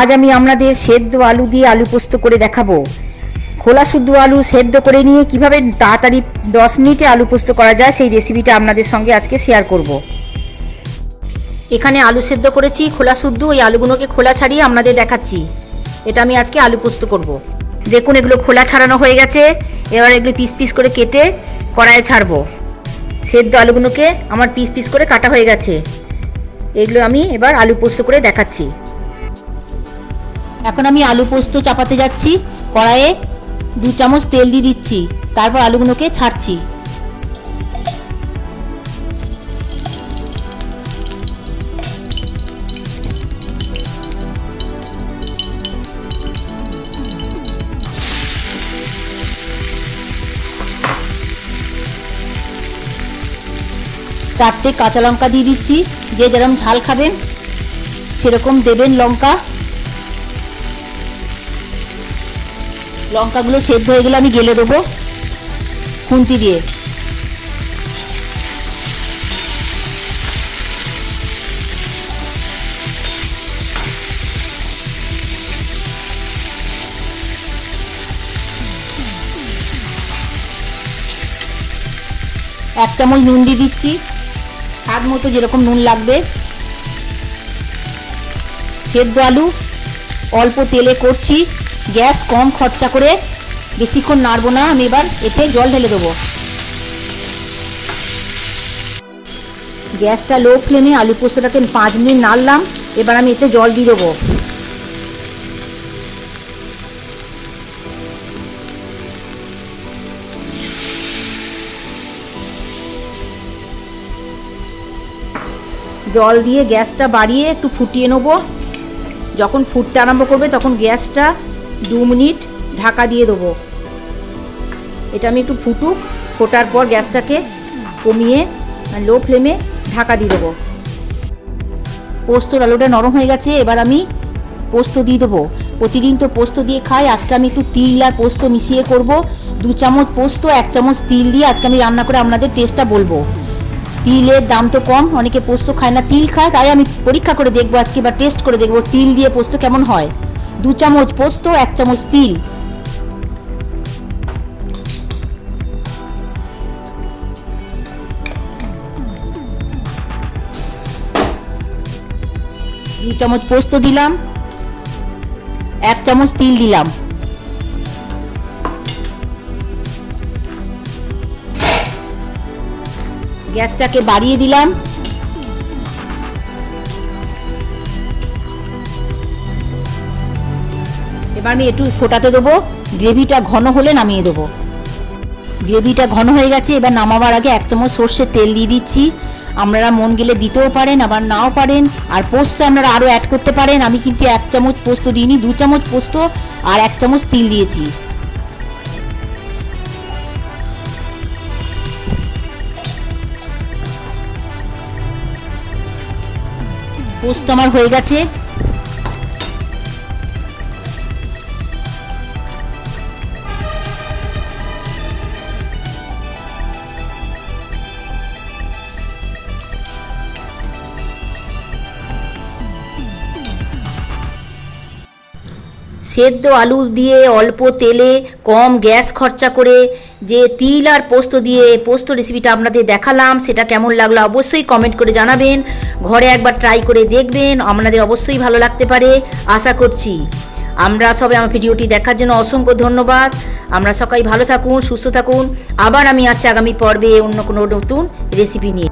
আজ আমি আপনাদের সেদ্ধ আলু দিয়ে আলু পোস্ত করে দেখাবো। খোলা শুদ্ধ আলু সেদ্ধ করে নিয়ে কীভাবে তাড়াতাড়ি দশ মিনিটে আলু পোস্ত করা যায় সেই রেসিপিটা আপনাদের সঙ্গে আজকে শেয়ার করব। এখানে আলু সেদ্ধ করেছি, খোলা শুদ্ধ, ওই আলুগুলোকে খোলা ছাড়িয়ে আপনাদের দেখাচ্ছি। এটা আমি আজকে আলু পোস্ত করব। দেখুন, এগুলো খোলা ছাড়ানো হয়ে গেছে। এবার এগুলো পিস পিস করে কেটে কড়াইয়ে ছাড়বো। সেদ্ধ আলুগুলোকে আমার পিস পিস করে কাটা হয়ে গেছে। এগুলো আমি এবার আলু পোস্ত করে দেখাচ্ছি। এখন আমি আলু পোস্ত চাপাতে যাচ্ছি, কড়াইয়ে দু চামচ তেল দিয়ে দিচ্ছি, তারপর আলুগুলোকে ছাড়ছি। চারটে কাঁচা লঙ্কা দিয়ে দিচ্ছি, যে যেরকম ঝাল খাবেন, সেরকম দেবেন লঙ্কা। লঙ্কাগুলো সেদ্ধ হয়ে গেলে আমি গেলে দেবো খুন্তি দিয়ে। এক চামচ নুন দিয়ে দিচ্ছি। স্বাদ মতো যেরকম নুন লাগবে। সেদ্ধ আলু অল্প তেলে করছি। গ্যাস কম খরচা করে বেশিক্ষণ নাড়বো না, আমি এবার এতে জল ঢেলে দেবো। গ্যাসটা লো ফ্লেমে আলু পোস্তটাকে পাঁচ মিনিট নাড়লাম, এবার আমি এতে জল দিয়ে দেবো। জল দিয়ে গ্যাসটা বাড়িয়ে একটু ফুটিয়ে নেব। যখন ফুটতে আরম্ভ করবে, তখন গ্যাসটা দু মিনিট ঢাকা দিয়ে দেবো। এটা আমি একটু ফুটুক, ফোটার পর গ্যাসটাকে কমিয়ে লো ফ্লেমে ঢাকা দিয়ে দেবো। পোস্তর আলুটা নরম হয়ে গেছে, এবার আমি পোস্ত দিয়ে দেবো। প্রতিদিন তো পোস্ত দিয়ে খাই, আজকে আমি একটু তিল আর পোস্ত মিশিয়ে করব। দু চামচ পোস্ত, এক চামচ তিল দিয়ে আজকে আমি রান্না করে আপনাদের টেস্টটা বলব। তিলের দাম তো কম, অনেকে পোস্ত খায় না, তিল খায়, তাই আমি পরীক্ষা করে দেখব আজকে বা টেস্ট করে দেখব তিল দিয়ে পোস্ত কেমন হয়। দু চামচ পোস্ত, এক চামচ তিল। দু চামচ পোস্ত দিলাম, এক চামচ তিল দিলাম। গ্যাসটাকে বাড়িয়ে দিলাম। এবার আমি একটু ফোটাতে দেবো। গ্রেভিটা ঘন হলে নামিয়ে দেবো। গ্রেভিটা ঘন হয়ে গেছে, এবার নামাবার আগে এক চামচ সর্ষের তেল দিয়ে দিচ্ছি। আপনারা মন গেলে দিতেও পারেন, আবার নাও পারেন। আর পোস্ত আপনারা আরও অ্যাড করতে পারেন। আমি কিন্তু এক চামচ পোস্ত দিইনি, দু চামচ পোস্ত আর এক চামচ তিল দিয়েছি। পোস্ত আমার হয়ে গেছে। সেদ্ধ আলু দিয়ে অল্প তেলে কম গ্যাস খরচা করে যে তিল আর পোস্ত দিয়ে পোস্ত রেসিপিটা আপনাদের দেখালাম, সেটা কেমন লাগল অবশ্যই কমেন্ট করে জানাবেন। ঘরে একবার ট্রাই করে দেখবেন, আপনাদের অবশ্যই ভালো লাগতে পারে, আশা করছি। আমরা সবাই আমার ভিডিওটি দেখার জন্য অসংখ্য ধন্যবাদ। আমরা সবাই ভালো থাকুন, সুস্থ থাকুন। আবার আমি আসছি আগামী পর্বে অন্য কোনো নতুন রেসিপি নিয়ে।